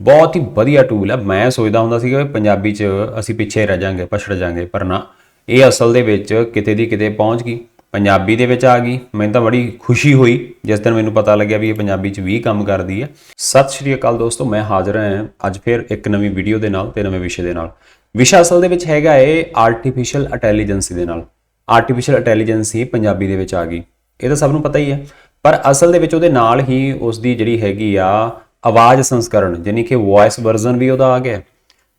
ਬਹੁਤ ਹੀ ਵਧੀਆ ਟੂਲ ਹੈ ਮੈਂ ਸੋਚਦਾ ਹੁੰਦਾ ਸੀਗਾ ਕਿ ਪੰਜਾਬੀ 'ਚ ਅਸੀਂ ਪਿੱਛੇ ਰਹਿ ਜਾਾਂਗੇ, ਪਛੜ ਜਾਾਂਗੇ, ਪਰ ਨਾ, ਇਹ ਅਸਲ ਦੇ ਵਿੱਚ ਕਿਤੇ ਦੀ ਕਿਤੇ ਪਹੁੰਚ ਗਈ। ਪੰਜਾਬੀ ਦੇ ਵਿੱਚ ਆ ਗਈ। ਮੈਨੂੰ ਤਾਂ ਬੜੀ ਖੁਸ਼ੀ ਹੋਈ, ਜਿਸ ਦਿਨ ਮੈਨੂੰ ਪਤਾ ਲੱਗਿਆ ਵੀ ਇਹ ਪੰਜਾਬੀ 'ਚ ਵੀ ਕੰਮ ਕਰਦੀ ਹੈ ਸਤਿ ਸ਼੍ਰੀ ਅਕਾਲ ਦੋਸਤੋ, ਮੈਂ ਹਾਜ਼ਰ ਹਾਂ ਅੱਜ ਫਿਰ ਇੱਕ ਨਵੀਂ ਵੀਡੀਓ ਦੇ ਨਾਲ ਤੇ ਨਵੇਂ ਵਿਸ਼ੇ ਦੇ ਨਾਲ। ਵਿਸ਼ਾ ਅਸਲ ਦੇ ਵਿੱਚ ਹੈਗਾ ਏ ਆਰਟੀਫੀਸ਼ੀਅਲ ਇੰਟੈਲੀਜੈਂਸੀ ਦੇ ਨਾਲ। ਆਰਟੀਫੀਸ਼ੀਅਲ ਇੰਟੈਲੀਜੈਂਸੀ ਪੰਜਾਬੀ ਦੇ ਵਿੱਚ ਆ ਗਈ। ਇਹ ਤਾਂ ਸਭ ਨੂੰ ਪਤਾ ਹੀ ਹੈ ਪਰ ਅਸਲ ਦੇ ਵਿੱਚ ਉਹਦੇ ਨਾਲ ਹੀ ਉਸ ਦੀ ਜਿਹੜੀ ਹੈਗੀ ਆ ਆਵਾਜ਼ ਸੰਸਕਰਣ ਯਾਨੀ ਕਿ ਵੌਇਸ ਵਰਜ਼ਨ ਵੀ ਉਹਦਾ ਆ ਗਿਆ।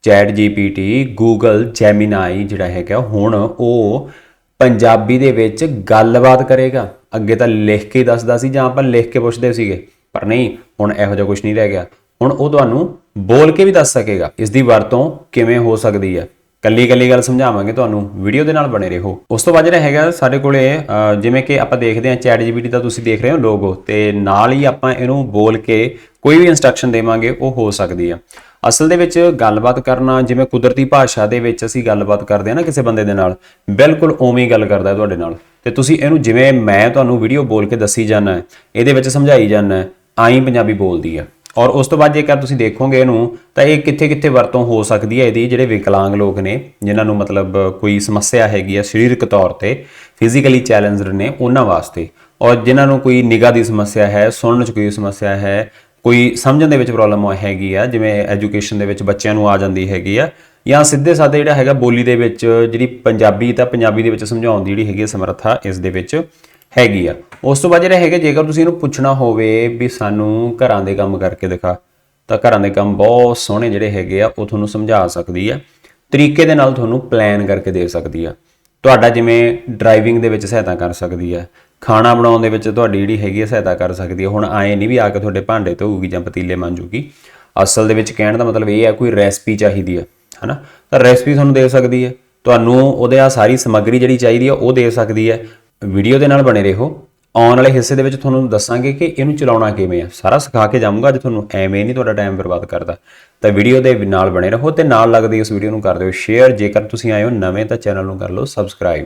ਚੈਟ ਜੀਪੀਟੀ ਗੂਗਲ ਜੈਮਿਨਾਈ ਜਿਹੜਾ ਹੈਗਾ, ਹੁਣ ਉਹ ਪੰਜਾਬੀ ਦੇ ਵਿੱਚ ਗੱਲਬਾਤ ਕਰੇਗਾ। ਅੱਗੇ ਤਾਂ ਲਿਖ ਕੇ ਦੱਸਦਾ ਸੀ ਜਾਂ ਆਪਾਂ ਲਿਖ ਕੇ ਪੁੱਛਦੇ ਸੀਗੇ, ਪਰ ਨਹੀਂ, ਹੁਣ ਇਹੋ ਜਿਹਾ ਕੁਝ ਨਹੀਂ ਰਹਿ ਗਿਆ। ਹੁਣ ਉਹ ਤੁਹਾਨੂੰ ਬੋਲ ਕੇ ਵੀ ਦੱਸ ਸਕੇਗਾ, ਇਸ ਦੀ ਵਰਤੋਂ ਕਿਵੇਂ ਹੋ ਸਕਦੀ ਹੈ। ਕੱਲੀ ਕੱਲੀ ਗੱਲ ਸਮਝਾਵਾਂਗੇ ਤੁਹਾਨੂੰ ਵੀਡੀਓ ਦੇ ਨਾਲ ਬਣੇ ਰਹੋ। ਉਸ ਤੋਂ ਬਾਅਦ ਜਿਹੜਾ ਹੈਗਾ, ਸਾਡੇ ਕੋਲੇ ਜਿਵੇਂ ਕਿ ਆਪਾਂ ਦੇਖਦੇ ਹਾਂ ਚੈਟ ਜੀਪੀਟੀ ਦਾ ਤੁਸੀਂ ਦੇਖ ਰਹੇ ਹੋ ਲੋਗੋ ਤੇ ਨਾਲ ਹੀ ਆਪਾਂ ਇਹਨੂੰ ਬੋਲ ਕੇ ਕੋਈ ਵੀ ਇਨਸਟਰਕਸ਼ਨ ਦੇਵਾਂਗੇ, ਉਹ ਹੋ ਸਕਦੀ ਆ। ਅਸਲ ਦੇ ਵਿੱਚ ਗੱਲਬਾਤ ਕਰਨਾ, ਜਿਵੇਂ ਕੁਦਰਤੀ ਭਾਸ਼ਾ ਦੇ ਵਿੱਚ ਅਸੀਂ ਗੱਲਬਾਤ ਕਰਦੇ ਹਾਂ ਨਾ ਕਿਸੇ ਬੰਦੇ ਦੇ ਨਾਲ, ਬਿਲਕੁਲ ਉਵੇਂ ਹੀ ਗੱਲ ਕਰਦਾ ਤੁਹਾਡੇ ਨਾਲ। ਤੇ ਤੁਸੀਂ ਇਹਨੂੰ ਜਿਵੇਂ ਮੈਂ ਤੁਹਾਨੂੰ ਵੀਡੀਓ ਬੋਲ ਕੇ ਦੱਸੀ ਜਾਣਾ ਇਹਦੇ ਵਿੱਚ ਸਮਝਾਈ ਜਾਣਾ ਆਈ ਪੰਜਾਬੀ ਬੋਲਦੀ ਆ। ਔਰ ਉਸ ਤੋਂ ਬਾਅਦ ਜੇਕਰ ਤੁਸੀਂ ਦੇਖੋਗੇ ਇਹਨੂੰ, ਤਾਂ ਇਹ ਕਿੱਥੇ-ਕਿੱਥੇ ਵਰਤੋਂ ਹੋ ਸਕਦੀ ਹੈ ਇਹਦੀ, ਜਿਹੜੇ ਵਿਕਲਾਂਗ ਲੋਕ ਨੇ, ਜਿਨ੍ਹਾਂ ਨੂੰ ਮਤਲਬ ਕੋਈ ਸਮੱਸਿਆ ਹੈਗੀ ਹੈ ਸਰੀਰਕ ਤੌਰ ਤੇ ਫਿਜ਼ੀਕਲੀ ਚੈਲੰਜਡ ਨੇ ਉਹਨਾਂ ਵਾਸਤੇ। ਔਰ ਜਿਨ੍ਹਾਂ ਨੂੰ ਕੋਈ ਨਿਗਾਹ ਦੀ ਸਮੱਸਿਆ ਹੈ, ਸੁਣਨ 'ਚ ਕੋਈ ਸਮੱਸਿਆ ਹੈ, ਕੋਈ ਸਮਝਣ ਦੇ ਵਿੱਚ ਪ੍ਰੋਬਲਮ ਹੈਗੀ ਆ, ਜਿਵੇਂ ਐਜੂਕੇਸ਼ਨ ਦੇ ਵਿੱਚ ਬੱਚਿਆਂ ਨੂੰ ਆ ਜਾਂਦੀ ਹੈਗੀ ਆ, ਜਾਂ ਸਿੱਧੇ ਸਾਦੇ ਜਿਹੜਾ ਹੈਗਾ ਬੋਲੀ ਦੇ ਵਿੱਚ, ਜਿਹੜੀ ਪੰਜਾਬੀ ਤਾਂ ਪੰਜਾਬੀ ਦੇ ਵਿੱਚ ਸਮਝਾਉਣ ਦੀ ਜਿਹੜੀ ਹੈਗੀ ਆ ਸਮਰੱਥਾ, ਇਸ ਦੇ ਵਿੱਚ ਹੈਗੀ ਆ। ਉਸ ਤੋਂ ਬਾਅਦ ਜਿਹੜਾ ਹੈਗਾ, ਜੇਕਰ ਤੁਸੀਂ ਇਹਨੂੰ ਪੁੱਛਣਾ ਹੋਵੇ ਵੀ ਸਾਨੂੰ ਘਰਾਂ ਦੇ ਕੰਮ ਕਰਕੇ ਦਿਖਾ, ਤਾਂ ਘਰਾਂ ਦੇ ਕੰਮ ਬਹੁਤ ਸੋਹਣੇ ਜਿਹੜੇ ਹੈਗੇ ਆ, ਉਹ ਤੁਹਾਨੂੰ ਸਮਝਾ ਸਕਦੀ ਆ। ਤਰੀਕੇ ਦੇ ਨਾਲ ਤੁਹਾਨੂੰ ਪਲਾਨ ਕਰਕੇ ਦੇ ਸਕਦੀ ਆ। ਤੁਹਾਡਾ ਜਿਵੇਂ ਡਰਾਈਵਿੰਗ ਦੇ ਵਿੱਚ ਸਹਾਇਤਾ ਕਰ ਸਕਦੀ ਹੈ ਖਾਣਾ ਬਣਾਉਣ ਦੇ ਵਿੱਚ ਤੁਹਾਡੀ ਜਿਹੜੀ ਹੈਗੀ ਆ, ਸਹਾਇਤਾ ਕਰ ਸਕਦੀ ਹੈ ਹੁਣ ਆਏ ਨਹੀਂ ਵੀ ਆ ਕੇ ਤੁਹਾਡੇ ਭਾਂਡੇ ਧੋਊਗੀ ਜਾਂ ਪਤੀਲੇ ਮਾਂਜੂਗੀ। ਅਸਲ ਦੇ ਵਿੱਚ ਕਹਿਣ ਦਾ ਮਤਲਬ ਇਹ ਆ, ਕੋਈ ਰੈਸਪੀ ਚਾਹੀਦੀ ਹੈ ਹਨਾ? ਤਾਂ ਰੈਸਪੀ ਤੁਹਾਨੂੰ ਦੇ ਸਕਦੀ ਹੈ ਤੁਹਾਨੂੰ ਉਹਦੇ ਆ ਸਾਰੀ ਸਮੱਗਰੀ ਜਿਹੜੀ ਚਾਹੀਦੀ ਆ, ਉਹ ਦੇ ਸਕਦੀ ਹੈ ਵੀਡੀਓ ਦੇ ਨਾਲ ਬਣੇ ਰਹੋ। ਆਉਣ ਵਾਲੇ ਹਿੱਸੇ ਦੇ ਵਿੱਚ ਤੁਹਾਨੂੰ ਦੱਸਾਂਗੇ ਕਿ ਇਹਨੂੰ ਚਲਾਉਣਾ ਕਿਵੇਂ ਆ। ਸਾਰਾ ਸਿਖਾ ਕੇ ਜਾਊਂਗਾ ਅੱਜ ਤੁਹਾਨੂੰ ਐਵੇਂ ਨਹੀਂ ਤੁਹਾਡਾ ਟਾਈਮ ਬਰਬਾਦ ਕਰਦਾ। ਤਾਂ ਵੀਡੀਓ ਦੇ ਨਾਲ ਬਣੇ ਰਹੋ ਤੇ ਨਾਲ ਲੱਗਦੀ ਇਸ ਵੀਡੀਓ ਨੂੰ ਕਰ ਦਿਓ ਸ਼ੇਅਰ। ਜੇਕਰ ਤੁਸੀਂ ਆਏ ਹੋ ਨਵੇਂ ਤਾਂ ਚੈਨਲ ਨੂੰ ਕਰ ਲਓ ਸਬਸਕ੍ਰਾਈਬ।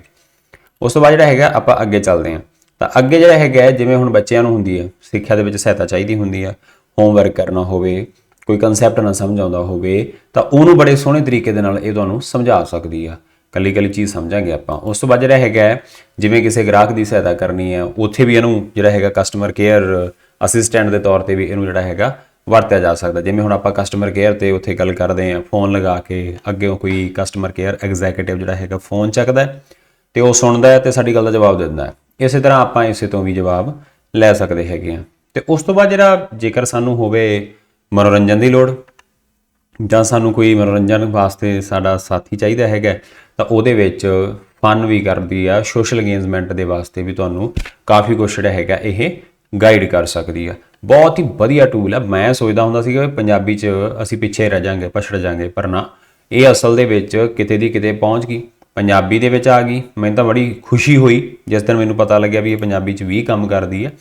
ਉਸ ਤੋਂ ਬਾਅਦ ਜਿਹੜਾ ਹੈਗਾ ਆਪਾਂ ਅੱਗੇ ਚੱਲਦੇ ਹਾਂ। ਤਾਂ ਅੱਗੇ ਜਿਹੜਾ ਹੈਗਾ ਜਿਵੇਂ ਹੁਣ ਬੱਚਿਆਂ ਨੂੰ ਹੁੰਦੀ ਹੈ, ਸਿੱਖਿਆ ਦੇ ਵਿੱਚ ਸਹਾਇਤਾ ਚਾਹੀਦੀ ਹੁੰਦੀ ਆ। ਹੋਮਵਰਕ ਕਰਨਾ ਹੋਵੇ, ਕੋਈ ਕਨਸੈਪਟ ਨਾ ਸਮਝ ਆਉਂਦਾ ਹੋਵੇ, ਤਾਂ ਉਹਨੂੰ ਬੜੇ ਸੋਹਣੇ ਤਰੀਕੇ ਦੇ ਨਾਲ ਇਹ ਤੁਹਾਨੂੰ ਸਮਝਾ ਸਕਦੀ ਆ। ਕੱਲੀ ਕੱਲੀ ਚੀਜ਼ ਸਮਝਾਂਗੇ ਆਪਾਂ। ਉਸ ਤੋਂ ਬਾਅਦ ਜਿਹੜਾ ਹੈਗਾ ਜਿਵੇਂ ਕਿਸੇ ਗ੍ਰਾਹਕ ਦੀ ਸਹਾਇਤਾ ਕਰਨੀ ਹੈ, ਉੱਥੇ ਵੀ ਇਹਨੂੰ ਜਿਹੜਾ ਹੈਗਾ ਕਸਟਮਰ ਕੇਅਰ ਅਸਿਸਟੈਂਟ ਦੇ ਤੌਰ ਤੇ ਵੀ ਇਹਨੂੰ ਜਿਹੜਾ ਹੈਗਾ ਵਰਤਿਆ ਜਾ ਸਕਦਾ। ਜਿਵੇਂ ਹੁਣ ਆਪਾਂ ਕਸਟਮਰ ਕੇਅਰ ਤੇ ਉੱਥੇ ਗੱਲ ਕਰਦੇ ਆਂ ਫੋਨ ਲਗਾ ਕੇ ਅੱਗੇ ਕੋਈ ਕਸਟਮਰ ਕੇਅਰ ਐਗਜ਼ੀਕਿਊਟਿਵ ਜਿਹੜਾ ਹੈਗਾ ਫੋਨ ਚੱਕਦਾ ਹੈ ਤੇ ਉਹ ਸੁਣਦਾ ਹੈ ਤੇ ਸਾਡੀ ਗੱਲ ਦਾ ਜਵਾਬ ਦਿੰਦਾ ਹੈ। ਇਸੇ ਤਰ੍ਹਾਂ ਆਪਾਂ ਇਸੇ ਤੋਂ ਵੀ ਜਵਾਬ ਲੈ ਸਕਦੇ ਹੈਗੇ ਆ ਤੇ ਉਸ ਤੋਂ ਬਾਅਦ ਜਿਹੜਾ ਜੇਕਰ ਸਾਨੂੰ ਹੋਵੇ ਮਨੋਰੰਜਨ ਦੀ ਲੋੜ ਜਾਂ ਸਾਨੂੰ ਕੋਈ ਮਨੋਰੰਜਨ ਵਾਸਤੇ ਸਾਡਾ ਸਾਥੀ ਚਾਹੀਦਾ ਹੈਗਾ ਤਾਂ ਉਹਦੇ ਵਿੱਚ ਫਨ ਵੀ ਕਰਦੀ ਆ ਸੋਸ਼ਲ ਅਗੇਜਮੈਂਟ ਦੇ ਵਾਸਤੇ ਵੀ ਤੁਹਾਨੂੰ ਕਾਫੀ ਕੁਝ ਜਿਹੜਾ ਹੈਗਾ ਇਹ ਗਾਈਡ ਕਰ ਸਕਦੀ ਆ। ਬਹੁਤ ਹੀ ਵਧੀਆ ਟੂਲ ਆ। ਮੈਂ ਸੋਚਦਾ ਹੁੰਦਾ ਸੀਗਾ ਕਿ ਪੰਜਾਬੀ 'ਚ ਅਸੀਂ ਪਿੱਛੇ ਰਹਿ ਜਾਾਂਗੇ, ਪਛੜ ਜਾਾਂਗੇ, ਪਰ ਨਾ, ਇਹ ਅਸਲ ਦੇ ਵਿੱਚ ਕਿਤੇ ਦੀ ਕਿਤੇ ਪਹੁੰਚ ਗਈ। ਪੰਜਾਬੀ ਦੇ ਵਿੱਚ ਆ ਗਈ। ਮੈਨੂੰ ਤਾਂ ਬੜੀ ਖੁਸ਼ੀ ਹੋਈ, ਜਿਸ ਦਿਨ ਮੈਨੂੰ ਪਤਾ ਲੱਗਿਆ ਵੀ ਇਹ ਪੰਜਾਬੀ 'ਚ ਵੀ ਕੰਮ ਕਰਦੀ ਹੈ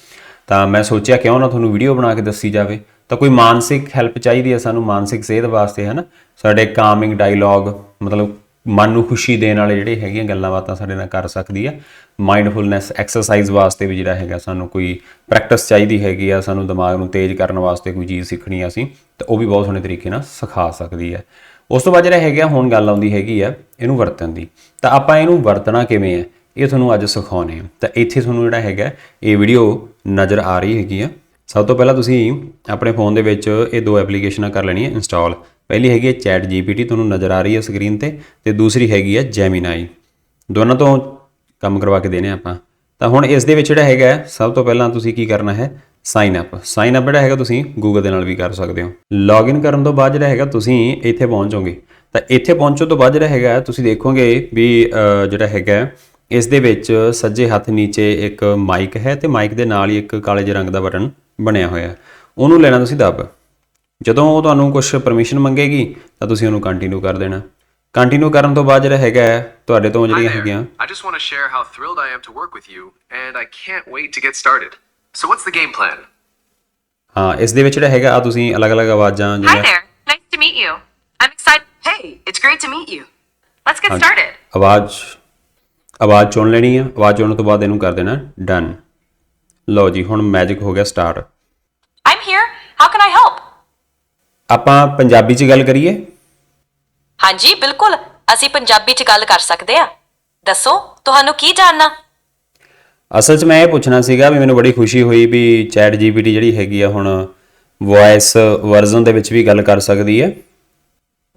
ਤਾਂ ਮੈਂ ਸੋਚਿਆ ਕਿਉਂ ਨਾ ਤੁਹਾਨੂੰ ਵੀਡੀਓ ਬਣਾ ਕੇ ਦੱਸੀ ਜਾਵੇ। ਤਾਂ ਕੋਈ ਮਾਨਸਿਕ ਹੈਲਪ ਚਾਹੀਦੀ ਹੈ ਸਾਨੂੰ? ਮਾਨਸਿਕ ਸਿਹਤ ਵਾਸਤੇ ਹੈ ਨਾ ਸਾਡੇ ਕਾਮਿੰਗ ਡਾਇਲੌਗ ਮਤਲਬ ਮਨ ਨੂੰ ਖੁਸ਼ੀ ਦੇਣ ਵਾਲੇ ਜਿਹੜੇ ਹੈਗੀਆਂ ਗੱਲਾਂ ਬਾਤਾਂ ਸਾਡੇ ਨਾਲ ਕਰ ਸਕਦੀ ਹੈ ਮਾਈਂਡਫੁਲਨੈਸ ਐਕਸਰਸਾਈਜ਼ ਵਾਸਤੇ ਵੀ ਜਿਹੜਾ ਹੈਗਾ ਸਾਨੂੰ ਕੋਈ ਪ੍ਰੈਕਟਿਸ ਚਾਹੀਦੀ ਹੈਗੀ ਆ, ਸਾਨੂੰ ਦਿਮਾਗ ਨੂੰ ਤੇਜ਼ ਕਰਨ ਵਾਸਤੇ ਕੋਈ ਚੀਜ਼ ਸਿੱਖਣੀ ਆ ਅਸੀਂ, ਤਾਂ ਉਹ ਵੀ ਬਹੁਤ ਸੋਹਣੇ ਤਰੀਕੇ ਨਾਲ ਸਿਖਾ ਸਕਦੀ ਹੈ ਉਸ ਤੋਂ ਬਾਅਦ ਜਿਹੜਾ ਹੈਗਾ ਹੁਣ ਗੱਲ ਆਉਂਦੀ ਹੈਗੀ ਆ ਇਹਨੂੰ ਵਰਤਣ ਦੀ। ਤਾਂ ਆਪਾਂ ਇਹਨੂੰ ਵਰਤਣਾ ਕਿਵੇਂ ਹੈ ਇਹ ਤੁਹਾਨੂੰ ਅੱਜ ਸਿਖਾਉਣੇ ਆ। ਤਾਂ ਇੱਥੇ ਤੁਹਾਨੂੰ ਜਿਹੜਾ ਹੈਗਾ, ਇਹ ਵੀਡੀਓ ਨਜ਼ਰ ਆ ਰਹੀ ਹੈਗੀ ਆ। ਸਭ ਤੋਂ ਪਹਿਲਾਂ ਤੁਸੀਂ ਆਪਣੇ ਫੋਨ ਦੇ ਵਿੱਚ ਇਹ ਦੋ ਐਪਲੀਕੇਸ਼ਨਾਂ ਕਰ ਲੈਣੀਆਂ ਇੰਸਟਾਲ ਪਹਿਲੀ ਹੈਗੀ ਹੈ ਚੈਟ ਜੀਪੀਟੀ, ਤੁਹਾਨੂੰ ਨਜ਼ਰ ਆ ਰਹੀ ਹੈ ਸਕਰੀਨ ਤੇ ਤੇ ਦੂਸਰੀ ਹੈਗੀ ਹੈ ਜੈਮਿਨਾਈ ਦੋਨਾਂ ਤੋਂ ਕੰਮ ਕਰਵਾ ਕੇ ਦੇਣੇ ਆਪਾਂ। ਤਾਂ ਹੁਣ ਇਸ ਦੇ ਵਿੱਚ ਜਿਹੜਾ ਹੈਗਾ ਸਭ ਤੋਂ ਪਹਿਲਾਂ ਤੁਸੀਂ ਕੀ ਕਰਨਾ ਹੈ? ਸਾਈਨ ਅਪ ਸਾਈਨ ਅਪ ਜਿਹੜਾ ਹੈਗਾ ਤੁਸੀਂ ਗੂਗਲ ਦੇ ਨਾਲ ਵੀ ਕਰ ਸਕਦੇ ਹੋ। ਲੌਗਇਨ ਕਰਨ ਤੋਂ ਬਾਅਦ ਜਿਹੜਾ ਹੈਗਾ ਤੁਸੀਂ ਇੱਥੇ ਪਹੁੰਚੋਗੇ ਤਾਂ ਇੱਥੇ ਪਹੁੰਚੋ ਤੋਂ ਬਾਅਦ ਜਿਹੜਾ ਹੈਗਾ, ਤੁਸੀਂ ਦੇਖੋਗੇ ਵੀ ਜਿਹੜਾ ਹੈਗਾ ਇਸ ਦੇ ਵਿੱਚ ਸੱਜੇ ਹੱਥ ਨੀਚੇ ਇੱਕ ਮਾਈਕ ਹੈ ਤੇ ਮਾਈਕ ਦੇ ਨਾਲ ਹੀ ਇੱਕ ਕਾਲੇ ਜਿਹੇ ਰੰਗ ਦਾ ਬਟਨ ਬਣਿਆ ਹੋਇਆ ਉਹਨੂੰ ਲੈਣਾ ਤੁਸੀਂ ਦੱਬ। ਜਦੋਂ ਉਹ ਤੁਹਾਨੂੰ ਕੁਝ ਪਰਮਿਸ਼ਨ ਮੰਗੇਗੀ ਤਾਂ ਤੁਸੀਂ ਉਹਨੂੰ ਕੰਟੀਨਿਊ ਕਰ ਦੇਣਾ ਕੰਟੀਨਿਊ ਕਰਨ ਤੋਂ ਬਾਅਦ ਜਿਹੜਾ ਹੈਗਾ ਹੈ, ਤੁਹਾਡੇ ਤੋਂ ਜਿਹੜੀਆਂ. ਹੈਗੀਆਂ I just want to share how thrilled I am to work with you, and I can't wait to get started. So, what's the game plan? ਹਾਂ ਇਸ ਦੇ ਵਿੱਚ ਜਿਹੜਾ ਹੈਗਾ ਆ ਤੁਸੀਂ ਅਲੱਗ-ਅਲੱਗ ਆਵਾਜ਼ਾਂ Hi ਜਿਹੜੀਆਂ there. Nice to meet you. I'm excited. Hey, it's great to meet you. Let's get started. ਆਵਾਜ਼ ਆਵਾਜ਼ ਚੁਣ ਲੈਣੀ ਆ ਆਵਾਜ਼ ਚੁਣਨ ਤੋਂ ਬਾਅਦ ਇਹਨੂੰ ਕਰ ਦੇਣਾ ਡਨ ਲਓ ਜੀ ਹੁਣ ਮੈਜਿਕ ਹੋ ਗਿਆ start I'm here. How can I help? ਆਪਾਂ ਪੰਜਾਬੀ 'ਚ ਗੱਲ ਕਰੀਏ? ਹਾਂਜੀ ਬਿਲਕੁਲ। ਅਸੀਂ ਪੰਜਾਬੀ 'ਚ ਗੱਲ ਕਰ ਸਕਦੇ ਆ ਦੱਸੋ ਤੁਹਾਨੂੰ ਕੀ ਜਾਣਨਾ? ਅਸਲ 'ਚ ਮੈਂ ਇਹ ਪੁੱਛਣਾ ਸੀਗਾ ਵੀ ਮੈਨੂੰ ਬੜੀ ਖੁਸ਼ੀ ਹੋਈ ਵੀ ਚੈਟ ਜੀਪੀਟੀ ਜਿਹੜੀ ਹੈਗੀ ਆ ਹੁਣ ਵੌਇਸ ਵਰਜ਼ਨ ਦੇ ਵਿੱਚ ਵੀ ਗੱਲ ਕਰ ਸਕਦੀ ਹੈ।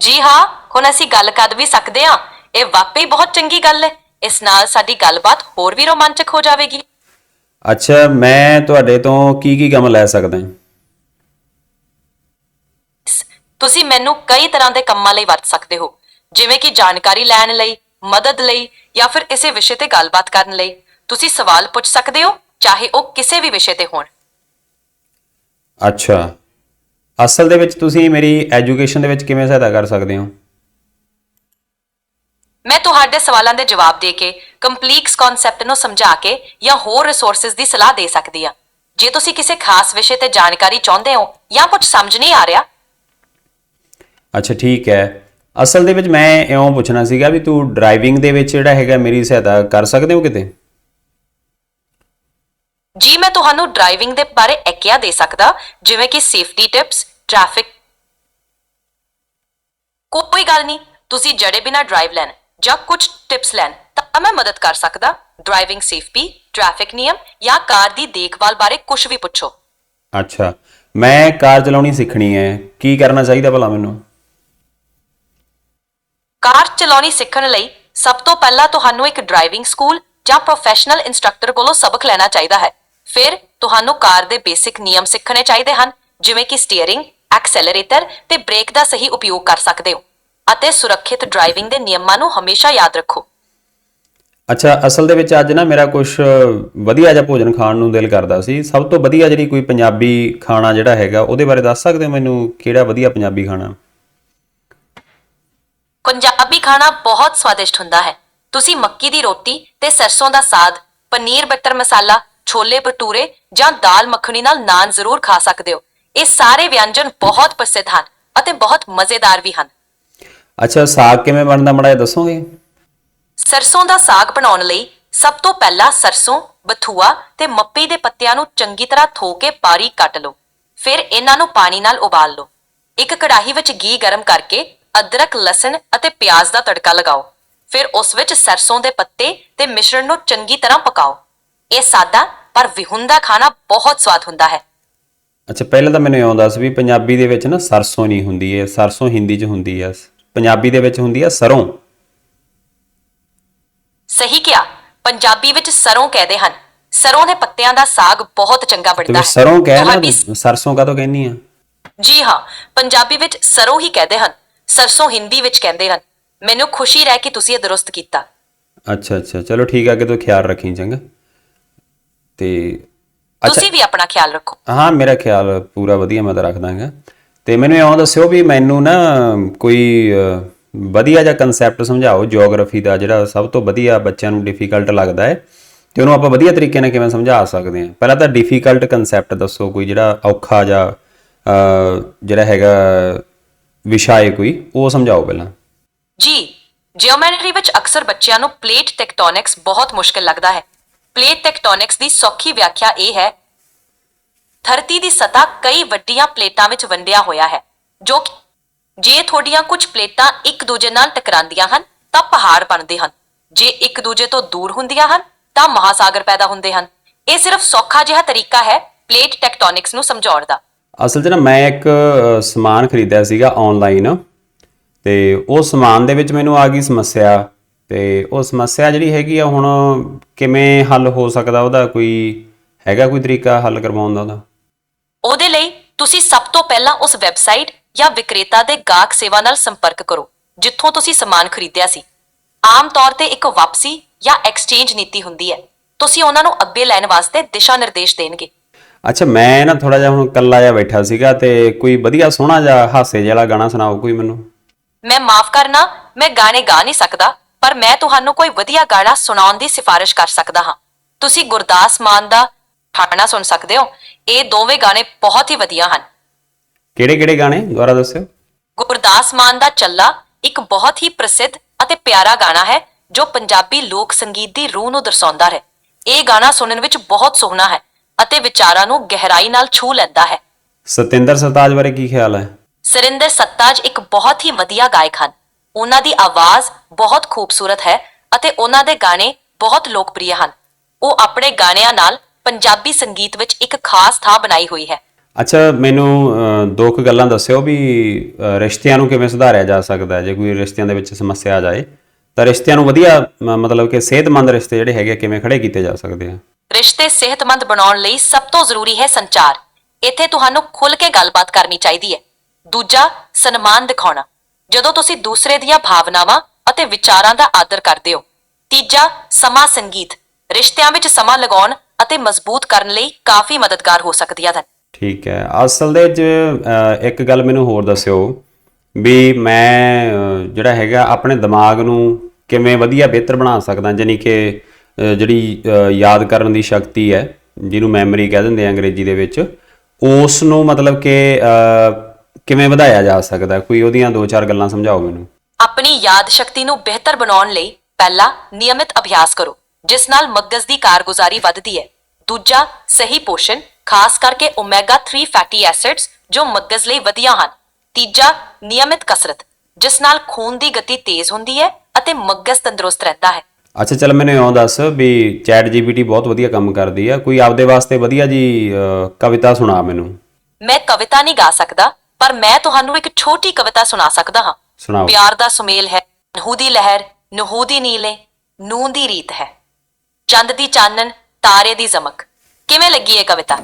ਜੀ ਹਾਂ ਹੁਣ ਅਸੀਂ ਗੱਲ ਕਰ ਵੀ ਸਕਦੇ ਆ ਇਹ ਵਾਕਈ ਬਹੁਤ ਚੰਗੀ ਗੱਲ ਹੈ। ਇਸ ਨਾਲ ਸਾਡੀ ਗੱਲਬਾਤ ਹੋਰ ਵੀ ਰੋਮਾਂਚਕ ਹੋ ਜਾਵੇਗੀ। ਅੱਛਾ ਮੈਂ ਤੁਹਾਡੇ ਤੋਂ ਕੀ ਕੀ ਕੰਮ ਲੈ ਸਕਦਾ ਹਾਂ? ਤੁਸੀਂ ਮੈਨੂੰ ਕਈ ਤਰ੍ਹਾਂ ਦੇ ਕੰਮਾਂ ਲਈ ਵਰਤ ਸਕਦੇ ਹੋ ਜਿਵੇਂ ਕਿ ਜਾਣਕਾਰੀ ਲੈਣ ਲਈ ਮਦਦ ਲਈ ਜਾਂ ਫਿਰ ਕਿਸੇ ਵਿਸ਼ੇ ਤੇ ਗੱਲਬਾਤ ਕਰਨ ਲਈ। ਤੁਸੀਂ ਸਵਾਲ ਪੁੱਛ ਸਕਦੇ ਹੋ ਚਾਹੇ ਉਹ ਕਿਸੇ ਵੀ ਵਿਸ਼ੇ ਤੇ ਹੋਣ। ਅੱਛਾ। ਅਸਲ ਦੇ ਵਿੱਚ ਤੁਸੀਂ ਮੇਰੀ ਐਜੂਕੇਸ਼ਨ ਦੇ ਵਿੱਚ ਕਿਵੇਂ ਸਹਾਇਤਾ ਕਰ ਸਕਦੇ ਹੋ? ਮੈਂ ਤੁਹਾਡੇ ਸਵਾਲਾਂ ਦੇ ਜਵਾਬ ਦੇ ਕੇ ਕੰਪਲੀਕਸ ਕਨਸੈਪਟ ਨੂੰ ਸਮਝਾ ਕੇ ਜਾਂ ਹੋਰ ਰਿਸੋਰਸਸ ਦੀ ਸਲਾਹ ਦੇ ਸਕਦੀ ਆ ਜੇ ਤੁਸੀਂ ਕਿਸੇ ਖਾਸ ਵਿਸ਼ੇ ਤੇ ਜਾਣਕਾਰੀ ਚਾਹੁੰਦੇ ਹੋ ਜਾਂ ਕੁਝ ਸਮਝ ਨਹੀਂ ਆ ਰਿਹਾ ਅੱਛਾ ਠੀਕ ਹੈ। ਅਸਲ ਦੇ ਵਿੱਚ ਮੈਂ ਇਉਂ ਪੁੱਛਣਾ ਸੀਗਾ ਵੀ ਤੂੰ ਡਰਾਈਵਿੰਗ ਦੇ ਵਿੱਚ ਜਿਹੜਾ ਹੈਗਾ ਮੇਰੀ ਸਹਾਇਤਾ ਕਰ ਸਕਦੇ ਹੋ ਕਿਤੇ? ਜੀ ਮੈਂ ਤੁਹਾਨੂੰ ਡਰਾਈਵਿੰਗ ਦੇ ਬਾਰੇ ਐਕਿਆ ਦੇ ਸਕਦਾ ਜਿਵੇਂ ਕਿ ਸੇਫਟੀ ਟਿਪਸ ਟ੍ਰੈਫਿਕ ਕੋਈ ਗੱਲ ਨਹੀਂ ਤੁਸੀਂ ਜੜੇ ਬਿਨਾ ਡਰਾਈਵ ਲੈਣ ਜਾਂ ਕੁਝ ਟਿਪਸ ਲੈਣ ਤਾਂ ਮੈਂ ਮਦਦ ਕਰ ਸਕਦਾ। ਡਰਾਈਵਿੰਗ ਸੇਫਟੀ ਟ੍ਰੈਫਿਕ ਨਿਯਮ ਜਾਂ ਕਾਰ ਦੀ ਦੇਖਭਾਲ ਬਾਰੇ ਕੁਝ ਵੀ ਪੁੱਛੋ। ਅੱਛਾ ਮੈਂ ਕਾਰ ਚਲਾਉਣੀ ਸਿੱਖਣੀ ਹੈ। ਕੀ ਕਰਨਾ ਚਾਹੀਦਾ ਭਲਾ ਮੈਨੂੰ? ਕਾਰ ਚਲਾਉਣੀ ਸਿੱਖਣ ਲਈ ਸਭ ਤੋਂ ਪਹਿਲਾਂ ਤੁਹਾਨੂੰ ਇੱਕ ਡਰਾਈਵਿੰਗ ਸਕੂਲ ਜਾਂ ਪ੍ਰੋਫੈਸ਼ਨਲ ਇੰਸਟ੍ਰਕਟਰ ਕੋਲੋਂ ਸਬਕ ਲੈਣਾ ਚਾਹੀਦਾ ਹੈ। ਫਿਰ ਤੁਹਾਨੂੰ ਕਾਰ ਦੇ ਬੇਸਿਕ ਨਿਯਮ ਸਿੱਖਣੇ ਚਾਹੀਦੇ ਹਨ, ਜਿਵੇਂ ਕਿ ਸਟੀਅਰਿੰਗ ਐਕਸੈਲਰੇਟਰ ਤੇ ਬ੍ਰੇਕ ਦਾ ਸਹੀ ਉਪਯੋਗ ਕਰ ਸਕਦੇ ਹੋ, ਅਤੇ ਸੁਰੱਖਿਅਤ ਡਰਾਈਵਿੰਗ ਦੇ ਨਿਯਮਾਂ ਨੂੰ ਹਮੇਸ਼ਾ ਯਾਦ ਰੱਖੋ। ਅੱਛਾ, ਅਸਲ ਦੇ ਵਿੱਚ ਅੱਜ ਨਾ ਮੇਰਾ ਕੁਝ ਵਧੀਆ ਜਿਹਾ ਭੋਜਨ ਖਾਣ ਨੂੰ ਦਿਲ ਕਰਦਾ ਸੀ। ਸਭ ਤੋਂ ਵਧੀਆ ਜਿਹੜੀ ਕੋਈ ਪੰਜਾਬੀ ਖਾਣਾ ਜਿਹੜਾ ਹੈਗਾ, ਉਹਦੇ ਬਾਰੇ ਦੱਸ ਸਕਦੇ ਹੋ ਮੈਨੂੰ ਕਿਹੜਾ ਵਧੀਆ ਪੰਜਾਬੀ ਖਾਣਾ? ਪੰਜਾਬੀ ਖਾਣਾ ਬਹੁਤ ਸਵਾਦਿਸ਼ਟ ਹੁੰਦਾ ਹੈ। ਤੁਸੀਂ ਮੱਕੀ ਦੀ ਰੋਟੀ ਤੇ ਸਰਸੋਂ ਦਾ ਸਾਗ ਪਨੀਰ ਬਟਰ ਮਸਾਲਾ ਛੋਲੇ ਭਟੂਰੇ ਜਾਂ ਦਾਲ ਮੱਖਣੀ ਨਾਲ ਨਾਨ ਜ਼ਰੂਰ ਖਾ ਸਕਦੇ ਹੋ। ਇਹ ਸਾਰੇ ਵਿਅੰਜਨ ਬਹੁਤ ਪ੍ਰਸਿੱਧ ਹਨ ਅਤੇ ਬਹੁਤ ਮਜ਼ੇਦਾਰ ਵੀ ਹਨ। ਅੱਛਾ ਸਾਗ ਕਿਵੇਂ ਬਣਦਾ ਮੜਾ ਦੱਸੋਗੇ? ਸਰਸੋਂ ਦਾ ਸਾਗ ਬਣਾਉਣ ਲਈ ਸਭ ਤੋਂ ਪਹਿਲਾਂ ਸਰਸੋਂ ਬਥੂਆ ਤੇ ਮੱਪੀ ਦੇ ਪੱਤਿਆਂ ਨੂੰ ਚੰਗੀ ਤਰ੍ਹਾਂ ਧੋ ਕੇ ਬਾਰੀਕ ਕੱਟ ਲਓ। ਫਿਰ ਇਹਨਾਂ ਨੂੰ ਪਾਣੀ ਨਾਲ ਉਬਾਲ ਲਓ। ਇੱਕ ਕੜਾਹੀ ਵਿੱਚ ਘੀ ਗਰਮ ਕਰਕੇ ਅਦਰਕ ਲਸਣ ਅਤੇ ਪਿਆਜ਼ ਦਾ ਤੜਕਾ ਲਗਾਓ। ਫਿਰ ਉਸ ਵਿੱਚ ਸਰਸੋਂ ਦੇ ਪੱਤੇ ਤੇ ਮਿਸ਼ਰਣ ਨੂੰ ਚੰਗੀ ਤਰ੍ਹਾਂ ਪਕਾਓ। ਇਹ ਸਾਦਾ ਪਰ ਵਿਹੁੰਦਾ ਖਾਣਾ ਬਹੁਤ ਸਵਾਦ ਹੁੰਦਾ ਹੈ। ਅੱਛਾ ਪਹਿਲਾਂ ਤਾਂ ਮੈਨੂੰ ਇਉਂ ਦੱਸ ਵੀ ਪੰਜਾਬੀ ਦੇ ਵਿੱਚ ਨਾ ਸਰਸੋਂ ਨਹੀਂ ਹੁੰਦੀ ਹੈ ਸਰਸੋਂ ਹਿੰਦੀ 'ਚ ਹੁੰਦੀ ਹੈ ਪੰਜਾਬੀ ਦੇ ਵਿੱਚ ਹੁੰਦੀ ਹੈ ਸਰੋਂ। ਸਹੀ ਕਿਹਾ। ਪੰਜਾਬੀ ਵਿੱਚ ਸਰੋਂ ਕਹਿੰਦੇ ਹਨ। ਸਰੋਂ ਦੇ ਪੱਤਿਆਂ ਦਾ ਸਾਗ ਬਹੁਤ ਚੰਗਾ ਤੇ ਬਣਦਾ ਹੈ। ਸਰੋਂ ਕਹਿ ਨਾ ਸਰਸੋਂ ਕਾਹਤੋਂ ਕਹਿੰਨੀ ਆ? ਜੀ ਹਾਂ ਪੰਜਾਬੀ ਵਿੱਚ ਸਰੋਂ ਹੀ ਕਹਿੰਦੇ ਹਨ। ਸਰਸੋਂ ਹਿੰਦੀ ਵਿੱਚ ਕਹਿੰਦੇ ਹਨ ਮੈਨੂੰ ਖੁਸ਼ੀ ਰਹਿ ਕਿ ਤੁਸੀਂ ਇਹ ਦਰੁਸਤ ਕੀਤਾ। ਅੱਛਾ ਅੱਛਾ। ਚਲੋ ਠੀਕ ਆ ਕਿ ਤੂੰ ਖਿਆਲ ਰੱਖੀ ਚੰਗਾ। ਤੇ ਅੱਛਾ ਤੁਸੀਂ ਵੀ ਆਪਣਾ ਖਿਆਲ ਰੱਖੋ। ਹਾਂ ਮੇਰਾ ਖਿਆਲ ਪੂਰਾ ਵਧੀਆ ਮੈਂ ਤਾਂ ਰੱਖਦਾਗਾ ਤੇ ਮੈਨੂੰ ਇਉਂ ਦੱਸਿਓ ਵੀ ਮੈਨੂੰ ਨਾ ਕੋਈ ਅਹ, ਵਧੀਆ ਜਿਹਾ ਕਨਸੈਪਟ ਸਮਝਾਓ ਜੀਓਗ੍ਰਾਫੀ ਦਾ ਜਿਹੜਾ ਸਭ ਤੋਂ ਵਧੀਆ ਬੱਚਿਆਂ ਨੂੰ ਡਿਫਿਕਲਟ ਲੱਗਦਾ ਹੈ ਤੇ ਉਹਨੂੰ ਆਪਾਂ ਵਧੀਆ ਤਰੀਕੇ ਨਾਲ ਕਿਵੇਂ ਸਮਝਾ ਸਕਦੇ ਹਾਂ। ਪਹਿਲਾਂ ਤਾਂ ਡਿਫਿਕਲਟ ਕਨਸੈਪਟ ਦੱਸੋ ਕੋਈ ਜਿਹੜਾ ਔਖਾ ਜਾਂ ਅਹ, ਜਿਹੜਾ ਹੈਗਾ ਵਿਸ਼ਾ ਹੈ ਕੋਈ, ਉਹ ਸਮਝਾਓ ਪਹਿਲਾਂ। ਜੀ ਜਿਓਮੈਟਰੀ ਵਿੱਚ ਅਕਸਰ ਬੱਚਿਆਂ ਨੂੰ ਪਲੇਟ ਟੈਕਟੋਨਿਕਸ ਬਹੁਤ ਮੁਸ਼ਕਲ ਲੱਗਦਾ ਹੈ। ਪਲੇਟ ਟੈਕਟੋਨਿਕਸ ਦੀ ਸੌਖੀ ਵਿਆਖਿਆ ਇਹ ਹੈ, ਧਰਤੀ ਦੀ ਸਤਹ ਕਈ ਵੱਡੀਆਂ ਪਲੇਟਾਂ ਵਿੱਚ ਵੰਡਿਆ ਹੋਇਆ ਹੈ, ਜੋ ਕਿ ਜੇ ਤੁਹਾਡੀਆਂ ਕੁਝ ਪਲੇਟਾਂ ਇੱਕ ਦੂਜੇ ਨਾਲ ਟਕਰਾਉਂਦੀਆਂ ਹਨ, ਤਾਂ ਪਹਾੜ ਬਣਦੇ ਹਨ। ਜੇ ਇੱਕ ਦੂਜੇ ਤੋਂ ਦੂਰ ਹੁੰਦੀਆਂ ਹਨ, ਤਾਂ ਮਹਾਸਾਗਰ ਪੈਦਾ ਹੁੰਦੇ ਹਨ। ਇਹ ਸਿਰਫ ਸੌਖਾ ਜਿਹਾ ਤਰੀਕਾ ਹੈ ਪਲੇਟ ਟੈਕਟੋਨਿਕਸ ਨੂੰ ਸਮਝਾਉਣ ਦਾ। ਅਸਲ 'ਚ ਨਾ ਮੈਂ ਇੱਕ ਸਮਾਨ ਖਰੀਦਿਆ ਸੀਗਾ ਆਨਲਾਈਨ ਤੇ ਉਹ ਸਮਾਨ ਦੇ ਵਿੱਚ ਮੈਨੂੰ ਆ ਗਈ ਸਮੱਸਿਆ ਤੇ ਉਹ ਸਮੱਸਿਆ ਜਿਹੜੀ ਹੈਗੀ ਆ ਹੁਣ ਕਿਵੇਂ ਹੱਲ ਹੋ ਸਕਦਾ ਉਹਦਾ ਕੋਈ ਹੈਗਾ ਕੋਈ ਤਰੀਕਾ ਹੱਲ ਕਰਵਾਉਣ ਦਾ ਉਹਦਾ? ਉਹਦੇ ਲਈ ਤੁਸੀਂ ਸਭ ਤੋਂ ਪਹਿਲਾਂ ਉਸ ਵੈਬਸਾਈਟ ਜਾਂ ਵਿਕਰੇਤਾ ਦੇ ਗਾਹਕ ਸੇਵਾ ਨਾਲ ਸੰਪਰਕ ਕਰੋ, ਜਿੱਥੋਂ ਤੁਸੀਂ ਸਮਾਨ ਖਰੀਦਿਆ ਸੀ। ਆਮ ਤੌਰ ਤੇ ਇੱਕ ਵਾਪਸੀ ਜਾਂ ਐਕਸਚੇਂਜ ਨੀਤੀ ਹੁੰਦੀ ਹੈ। ਤੁਸੀਂ ਉਹਨਾਂ ਨੂੰ ਅੱਗੇ ਲੈਣ ਵਾਸਤੇ ਦਿਸ਼ਾ ਨਿਰਦੇਸ਼ ਦੇਣਗੇ। ਅੱਛਾ ਮੈਂ ਨਾ ਥੋੜਾ ਜਿਹਾ ਹੁਣ ਇਕੱਲਾ ਜਿਹਾ ਬੈਠਾ ਸੀਗਾ ਤੇ ਕੋਈ ਵਧੀਆ ਸੋਹਣਾ ਜਿਹਾ ਹਾਸੇ ਜਿਹਾ ਵਾਲਾ ਗਾਣਾ ਸੁਣਾਓ ਕੋਈ ਮੈਨੂੰ। ਮੈਂ ਮਾਫ ਕਰਨਾ ਮੈਂ ਗਾਣੇ ਗਾ ਨਹੀਂ ਸਕਦਾ ਪਰ ਮੈਂ ਤੁਹਾਨੂੰ ਕੋਈ ਵਧੀਆ ਗਾਣਾ ਸੁਣਾਉਣ ਦੀ ਸਿਫਾਰਿਸ਼ ਕਰ ਸਕਦਾ ਹਾਂ। ਤੁਸੀਂ ਗੁਰਦਾਸ ਮਾਨ ਦਾ ਠਾਣਾ ਸੁਣ ਸਕਦੇ ਹੋ ਇਹ ਦੋਵੇਂ ਗਾਣੇ ਬਹੁਤ ਹੀ ਵਧੀਆ ਹਨ। ਕਿਹੜੇ ਕਿਹੜੇ ਗਾਣੇ ਦੁਬਾਰਾ ਦੱਸਿਓ? ਗੁਰਦਾਸ ਮਾਨ ਦਾ ਚੱਲਾ ਇੱਕ ਬਹੁਤ ਹੀ ਪ੍ਰਸਿੱਧ ਅਤੇ ਪਿਆਰਾ ਗਾਣਾ ਹੈ ਜੋ ਪੰਜਾਬੀ ਲੋਕ ਸੰਗੀਤ ਦੀ ਰੂਹ ਨੂੰ ਦਰਸਾਉਂਦਾ ਹੈ। ਇਹ ਗਾਣਾ ਸੁਣਨ ਵਿੱਚ ਬਹੁਤ ਸੋਹਣਾ ਹੈ। ਅਤੇ ਵਿਚਾਰਾਂ ਨੂੰ ਗਹਿਰਾਈ ਨਾਲ ਛੂ ਲੈਂਦਾ ਹੈ। ਸਤਿੰਦਰ ਸਰਤਾਜ ਬਾਰੇ ਕੀ ਖਿਆਲ ਹੈ? ਸਰਿੰਦਰ ਸੱਤਾਜ ਇੱਕ ਬਹੁਤ ਹੀ ਵਧੀਆ ਗਾਇਕ ਹਨ। ਉਹਨਾਂ ਦੀ ਆਵਾਜ਼ ਬਹੁਤ ਖੂਬਸੂਰਤ ਹੈ ਅਤੇ ਉਹਨਾਂ ਦੇ ਗਾਣੇ ਬਹੁਤ ਲੋਕਪ੍ਰਿਯ ਹਨ। ਉਹ ਆਪਣੇ ਗਾਣਿਆਂ ਨਾਲ ਪੰਜਾਬੀ ਸੰਗੀਤ ਵਿੱਚ ਇੱਕ ਖਾਸ ਥਾਂ ਬਣਾਈ ਹੋਈ ਹੈ। ਅੱਛਾ ਮੈਨੂੰ ਦੋ ਕੁ ਗੱਲਾਂ ਦੱਸਿਓ ਵੀ ਰਿਸ਼ਤਿਆਂ ਨੂੰ ਕਿਵੇਂ ਸੁਧਾਰਿਆ ਜਾ ਸਕਦਾ ਹੈ? ਜੇ ਕੋਈ ਰਿਸ਼ਤਿਆਂ ਦੇ ਵਿੱਚ ਸਮੱਸਿਆ ਆ ਜਾਏ ਤਾਂ ਰਿਸ਼ਤਿਆਂ ਨੂੰ ਵਧੀਆ ਮ- ਮਤਲਬ ਕਿ ਸਿਹਤਮੰਦ ਰਿਸ਼ਤੇ ਜਿਹੜੇ ਹੈਗੇ ਆ, ਕਿਵੇਂ ਖੜੇ ਕੀਤੇ ਜਾ ਸਕਦੇ ਆ? ਰਿਸ਼ਤੇ ਸਿਹਤਮੰਦ ਬਣਾਉਣ ਲਈ ਸਭ ਤੋਂ ਜ਼ਰੂਰੀ ਹੈ ਸੰਚਾਰ। ਇੱਥੇ ਤੁਹਾਨੂੰ ਖੁੱਲ੍ਹ ਕੇ ਗੱਲਬਾਤ ਕਰਨੀ ਚਾਹੀਦੀ ਹੈ। ਦੂਜਾ, ਸਨਮਾਨ ਦਿਖਾਉਣਾ। ਜਦੋਂ ਤੁਸੀਂ ਦੂਸਰੇ ਦੀਆਂ ਭਾਵਨਾਵਾਂ ਅਤੇ ਵਿਚਾਰਾਂ ਦਾ ਆਦਰ ਕਰਦੇ ਹੋ। ਤੀਜਾ, ਸਮਾਂ ਸੰਗੀਤ। ਰਿਸ਼ਤਿਆਂ ਵਿੱਚ ਸਮਾਂ ਲਗਾਉਣ ਅਤੇ ਮਜ਼ਬੂਤ ਕਰਨ ਲਈ ਕਾਫੀ ਮਦਦਗਾਰ ਹੋ ਸਕਦੀਆਂ ਹਨ। ਠੀਕ ਹੈ। ਅਸਲ ਦੇ ਵਿੱਚ ਇੱਕ ਗੱਲ ਮੈਨੂੰ ਹੋਰ ਦੱਸਿਓ ਵੀ ਮੈਂ ਜਿਹੜਾ ਹੈਗਾ, ਆਪਣੇ ਦਿਮਾਗ ਨੂੰ ਕਿਵੇਂ ਵਧੀਆ ਬਿਹਤਰ ਬਣਾ ਸਕਦਾ ਜਾਨੀ ਕਿ ਜਿਹੜੀ ਯਾਦ ਕਰਨ ਦੀ ਸ਼ਕਤੀ ਹੈ, ਜਿਹਨੂੰ ਮੈਮਰੀ ਕਹਿ ਦਿੰਦੇ ਆ ਅੰਗਰੇਜ਼ੀ ਦੇ ਵਿੱਚ ਉਸ ਨੂੰ ਮਤਲਬ ਕਿ ਕਿਵੇਂ ਵਧਾਇਆ ਜਾ ਸਕਦਾ? ਕੋਈ ਉਹਦੀਆਂ ਦੋ ਚਾਰ ਗੱਲਾਂ ਸਮਝਾਓ ਮੈਨੂੰ। ਆਪਣੀ ਯਾਦ ਸ਼ਕਤੀ ਨੂੰ ਬਿਹਤਰ ਬਣਾਉਣ ਲਈ ਪਹਿਲਾ ਨਿਯਮਿਤ ਅਭਿਆਸ ਕਰੋ, ਜਿਸ ਨਾਲ ਮਗਜ਼ ਦੀ ਕਾਰਗੁਜ਼ਾਰੀ ਵੱਧਦੀ ਹੈ। ਦੂਜਾ, ਸਹੀ ਪੋਸ਼ਣ, ਖਾਸ ਕਰਕੇ ਓਮੇਗਾ 3 ਫੈਟੀ ਐਸਿਡਸ ਜੋ ਮਗਜ਼ ਲਈ ਵਧੀਆ ਹਨ। ਤੀਜਾ, ਨਿਯਮਿਤ ਕਸਰਤ, ਜਿਸ ਨਾਲ ਖੂਨ ਦੀ ਗਤੀ ਤੇਜ਼ ਹੁੰਦੀ ਹੈ ਅਤੇ ਮਗਜ਼ ਤੰਦਰੁਸਤ ਰਹਿੰਦਾ ਹੈ। ਅੱਛਾ ਚਲ ਮੈਨੂੰ ਇਉਂ ਦੱਸ ਵੀ ਚੈਟ ਜੀਪੀਟੀ ਬਹੁਤ ਵਧੀਆ ਕੰਮ ਕਰਦੀ ਆ। ਕੋਈ ਆਪਦੇ ਵਾਸਤੇ ਵਧੀਆ ਜੀ ਕਵਿਤਾ ਸੁਣਾ ਮੈਨੂੰ। ਮੈਂ ਕਵਿਤਾ ਨਹੀਂ ਗਾ ਸਕਦਾ ਪਰ ਮੈਂ ਤੁਹਾਨੂੰ ਇੱਕ ਛੋਟੀ ਕਵਿਤਾ ਸੁਣਾ ਸਕਦਾ ਹਾਂ। ਸੁਣਾਓ। ਪਿਆਰ ਦਾ ਸੁਮੇਲ ਹੈ ਨਹੂ ਦੀ ਲਹਿਰ ਨਹੂ ਦੀ ਨੀਲੇ ਨੂਨ ਦੀ ਰੀਤ ਹੈ। ਚੰਦ ਦੀ ਚਾਨਣ ਤਾਰੇ ਦੀ ਜ਼ਮਕ। ਕਿਵੇਂ ਲੱਗੀ ਇਹ ਕਵਿਤਾ?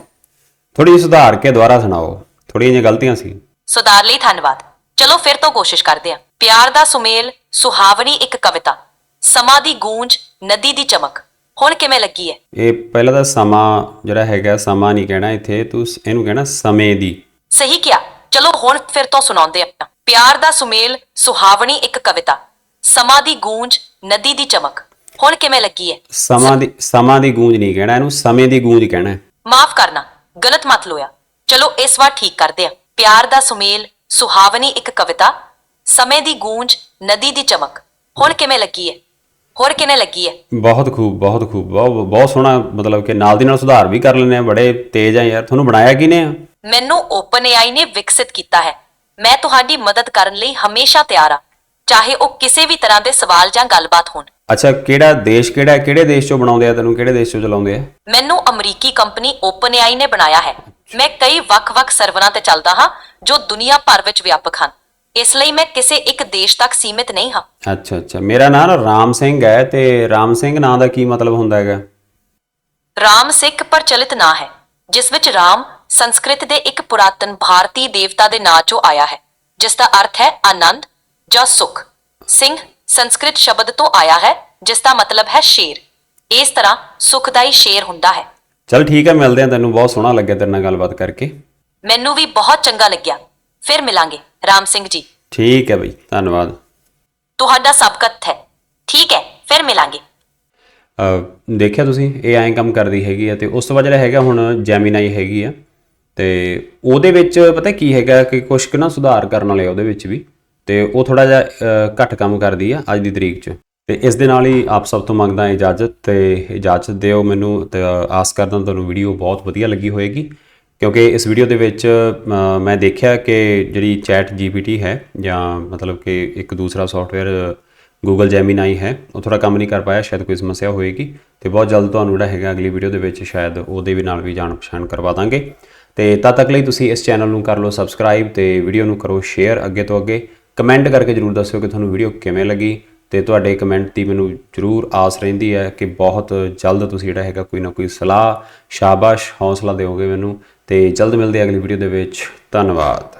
ਥੋੜੀ ਸੁਧਾਰ ਕੇ ਦੁਬਾਰਾ ਸੁਣਾਓ। ਥੋੜੀਆਂ ਜਿਹੀਆਂ ਗਲਤੀਆਂ ਸੀ। ਸੁਧਾਰ ਲਈ ਧੰਨਵਾਦ। ਚਲੋ ਫਿਰ ਤੋਂ ਕੋਸ਼ਿਸ਼ ਕਰਦੇ ਹਾਂ। ਪਿਆਰ ਦਾ ਸੁਮੇਲ ਸੁਹਾਵਣੀ ਇੱਕ ਕਵਿਤਾ। ਸਮਾਂ ਦੀ ਗੂੰਜ ਨਦੀ ਦੀ ਚਮਕ। ਹੁਣ ਕਿਵੇਂ ਲੱਗੀ ਹੈ? ਇਹ ਪਹਿਲਾਂ ਤਾਂ ਸਮਾਂ ਜਿਹੜਾ ਹੈਗਾ ਸਮਾਂ ਨਹੀਂ ਕਹਿਣਾ ਇੱਥੇ ਤੂੰ ਸ- ਇਹਨੂੰ ਕਹਿਣਾ ਸਮੇਂ ਦੀ। ਸਹੀ ਕਿਹਾ। ਚਲੋ ਹੁਣ ਫਿਰ ਤੋਂ ਸੁਣਾਉਂਦੇ ਹਾਂ। ਪਿਆਰ ਦਾ ਸੁਮੇਲ ਸੁਹਾਵਣੀ ਇੱਕ ਕਵਿਤਾ। ਸਮਾਂ ਦੀ ਗੂੰਜ ਨਦੀ ਦੀ ਚਮਕ। ਹੁਣ ਕਿਵੇਂ ਲੱਗੀ ਹੈ? ਸਮਾਂ ਦੀ ਸਮਾਂ ਦੀ ਗੂੰਜ ਨਹੀਂ ਕਹਿਣਾ ਇਹਨੂੰ ਸਮੇਂ ਦੀ ਗੂੰਜ ਕਹਿਣਾ ਹੈ। ਮਾਫ ਕਰਨਾ ਗਲਤ ਮਤ ਲੋਇਆ। ਚਲੋ ਇਸ ਵਾਰ ਠੀਕ ਕਰਦੇ ਹਾਂ। ਪਿਆਰ ਦਾ ਸੁਮੇਲ ਸੁਹਾਵਣੀ ਇੱਕ ਕਵਿਤਾ। ਸਮੇਂ ਦੀ ਗੂੰਜ ਨਦੀ ਦੀ ਚਮਕ। ਹੁਣ ਕਿਵੇਂ ਲੱਗੀ ਹੈ? ਹੋਰ ਕਿਵੇਂ ਲੱਗੀ ਹੈ ਬਹੁਤ ਖੂਬ ਬਹੁਤ ਖੂਬ। ਬਹੁਤ ਬਹੁਤ ਸੋਹਣਾ ਮਤਲਬ ਕਿ ਨਾਲ ਦੀ ਨਾਲ ਸੁਧਾਰ ਵੀ ਕਰ ਲੈਂਦੇ ਆ ਬੜੇ ਤੇਜ਼ ਆ ਯਾਰ। ਤੁਹਾਨੂੰ ਬਣਾਇਆ ਕਿਨੇ ਆ? ਮੈਨੂੰ OpenAI ਨੇ ਵਿਕਸਿਤ ਕੀਤਾ ਹੈ। ਮੈਂ ਤੁਹਾਡੀ ਮਦਦ ਕਰਨ ਲਈ ਹਮੇਸ਼ਾ ਤਿਆਰ ਹਾਂ ਚਾਹੇ ਉਹ ਕਿਸੇ ਵੀ ਤਰ੍ਹਾਂ ਦੇ ਸਵਾਲ ਜਾਂ ਗੱਲਬਾਤ ਹੋਣ। ਅੱਛਾ ਕਿਹੜਾ ਦੇਸ਼ ਕਿਹੜਾ ਹੈ? ਕਿਹੜੇ ਦੇਸ਼ ਚੋਂ ਬਣਾਉਂਦੇ ਆ ਤੈਨੂੰ? ਕਿਹੜੇ ਦੇਸ਼ ਚੋਂ ਚਲਾਉਂਦੇ ਆ? ਮੈਨੂੰ ਅਮਰੀਕੀ ਕੰਪਨੀ OpenAI ਨੇ ਬਣਾਇਆ ਹੈ। ਮੈਂ ਕਈ ਵੱਖ-ਵੱਖ ਸਰਵਰਾਂ ਤੇ ਚੱਲਦਾ ਹਾਂ ਜੋ ਦੁਨੀਆ ਭਰ ਵਿੱਚ ਵਿਆਪਕ ਹਨ। ਇਸ ਲਈ ਮੈਂ ਕਿਸੇ ਇੱਕ ਦੇਸ਼ ਤੱਕ ਸੀਮਿਤ ਨਹੀਂ ਹਾਂ। ਅੱਛਾ ਅੱਛਾ। ਮੇਰਾ ਨਾਮ ਨਾ ਰਾਮ ਸਿੰਘ ਹੈ ਤੇ ਰਾਮ ਸਿੰਘ ਨਾਂ ਦਾ ਕੀ ਮਤਲਬ ਹੁੰਦਾ ਹੈਗਾ? ਰਾਮ ਸਿੱਖ ਪ੍ਰਚਲਿਤ ਨਾਂ ਹੈ ਜਿਸ ਵਿੱਚ ਰਾਮ ਸੰਸਕ੍ਰਿਤ ਦੇ ਇੱਕ ਪੁਰਾਤਨ ਭਾਰਤੀ ਦੇਵਤਾ ਦੇ ਨਾਂ ਚੋਂ ਆਇਆ ਹੈ ਜਿਸ ਦਾ ਅਰਥ ਹੈ ਆਨੰਦ ਜਾਂ ਸੁਖ। ਸਿੰਘ ਸੰਸਕ੍ਰਿਤ ਸ਼ਬਦ ਤੋਂ ਆਇਆ ਹੈ ਜਿਸ ਦਾ ਮਤਲਬ ਹੈ ਸ਼ੇਰ। ਇਸ ਤਰ੍ਹਾਂ ਸੁਖਦਾਈ ਸ਼ੇਰ ਹੁੰਦਾ ਹੈ। ਚਲ ਠੀਕ ਹੈ ਮਿਲਦੇ ਆ ਤੈਨੂੰ। ਬਹੁਤ ਸੋਹਣਾ ਲੱਗਿਆ ਤੇਰੇ ਨਾਲ ਗੱਲਬਾਤ ਕਰਕੇ। ਮੈਨੂੰ ਵੀ ਬਹੁਤ ਚੰਗਾ ਲੱਗਿਆ। ਫਿਰ ਮਿਲਾਂਗੇ। ਰਾਮ ਸਿੰਘ ਜੀ। ਠੀਕ ਹੈ ਬਈ ਧੰਨਵਾਦ। ਤੁਹਾਡਾ ਸਬਕਤ ਹੈ। ਠੀਕ ਹੈ ਫਿਰ ਮਿਲਾਂਗੇ। ਅਹ ਦੇਖਿਆ ਤੁਸੀਂ ਇਹ ਐਂ ਕੰਮ ਕਰਦੀ ਹੈਗੀ ਆ ਤੇ ਉਸ ਤੋਂ ਬਾਅਦ ਜਿਹੜਾ ਹੈਗਾ ਹੁਣ ਜੈਮੀਨਾਈ ਹੈਗੀ ਆ ਤੇ ਉਹਦੇ ਵਿੱਚ ਪਤਾ ਕੀ ਹੈਗਾ ਕਿ ਕੁਝ ਕੁ ਨਾ ਸੁਧਾਰ ਕਰਨ ਵਾਲੇ ਆ ਉਹਦੇ ਵਿੱਚ ਵੀ ਤੇ ਉਹ ਥੋੜਾ ਜਿਹਾ ਅਹ, ਘੱਟ ਕੰਮ ਕਰਦੀ ਆ ਅੱਜ ਦੀ ਤਰੀਕ 'ਚ। ਤੇ ਇਸ ਦੇ ਨਾਲ ਹੀ ਆਪ ਸਭ ਤੋਂ ਮੰਗਦਾ ਇਜਾਜ਼ਤ ਤੇ ਇਜਾਜ਼ਤ ਦਿਓ ਮੈਨੂੰ ਤੇ ਆਸ ਕਰਦਾ ਤੁਹਾਨੂੰ ਵੀਡੀਓ ਬਹੁਤ ਵਧੀਆ ਲੱਗੀ ਹੋਏਗੀ। ਕਿਉਂਕਿ ਇਸ ਵੀਡੀਓ ਦੇ ਵਿੱਚ ਮੈਂ ਦੇਖਿਆ ਕਿ ਜਿਹੜੀ ਚੈਟ ਜੀਪੀਟੀ ਹੈ ਜਾਂ ਮਤਲਬ ਕਿ ਇੱਕ ਦੂਸਰਾ ਸੌਫਟਵੇਅਰ ਗੂਗਲ ਜੈਮੀਨਾਈ ਹੈ, ਉਹ ਥੋੜਾ ਕੰਮ ਨਹੀਂ ਕਰ ਪਾਇਆ, ਸ਼ਾਇਦ ਕੋਈ ਸਮੱਸਿਆ ਹੋਏਗੀ ਤੇ ਬਹੁਤ ਜਲਦ ਤੁਹਾਨੂੰ ਜਿਹੜਾ ਹੈਗਾ ਅਗਲੀ ਵੀਡੀਓ ਦੇ ਵਿੱਚ ਸ਼ਾਇਦ ਉਹਦੇ ਵੀ ਨਾਲ ਵੀ ਜਾਣ ਪਛਾਣ ਕਰਵਾ ਦਾਂਗੇ। ਤੇ ਤਦ ਤੱਕ ਲਈ ਤੁਸੀਂ ਇਸ ਚੈਨਲ ਨੂੰ ਕਰ ਲਓ ਸਬਸਕ੍ਰਾਈਬ ਤੇ ਵੀਡੀਓ ਨੂੰ ਕਰੋ ਸ਼ੇਅਰ ਅੱਗੇ ਤੋਂ ਅੱਗੇ। ਕਮੈਂਟ ਕਰਕੇ ਜਰੂਰ ਦੱਸਿਓ ਕਿ ਤੁਹਾਨੂੰ ਵੀਡੀਓ ਕਿਵੇਂ ਲੱਗੀ ਤੇ ਤੁਹਾਡੇ ਕਮੈਂਟ ਦੀ ਮੈਨੂੰ ਜਰੂਰ ਆਸ ਰਹਿੰਦੀ ਹੈ ਕਿ ਬਹੁਤ ਜਲਦ ਤੁਸੀਂ ਜਿਹੜਾ ਹੈਗਾ ਕੋਈ ਨਾ ਕੋਈ ਸਲਾਹ, ਸ਼ਾਬਾਸ਼, ਹੌਸਲਾ ਦਿਓਗੇ ਮੈਨੂੰ। ਤੇ ਜਲਦ ਮਿਲਦੇ ਅਗਲੀ ਵੀਡੀਓ ਦੇ ਵਿੱਚ। ਧੰਨਵਾਦ।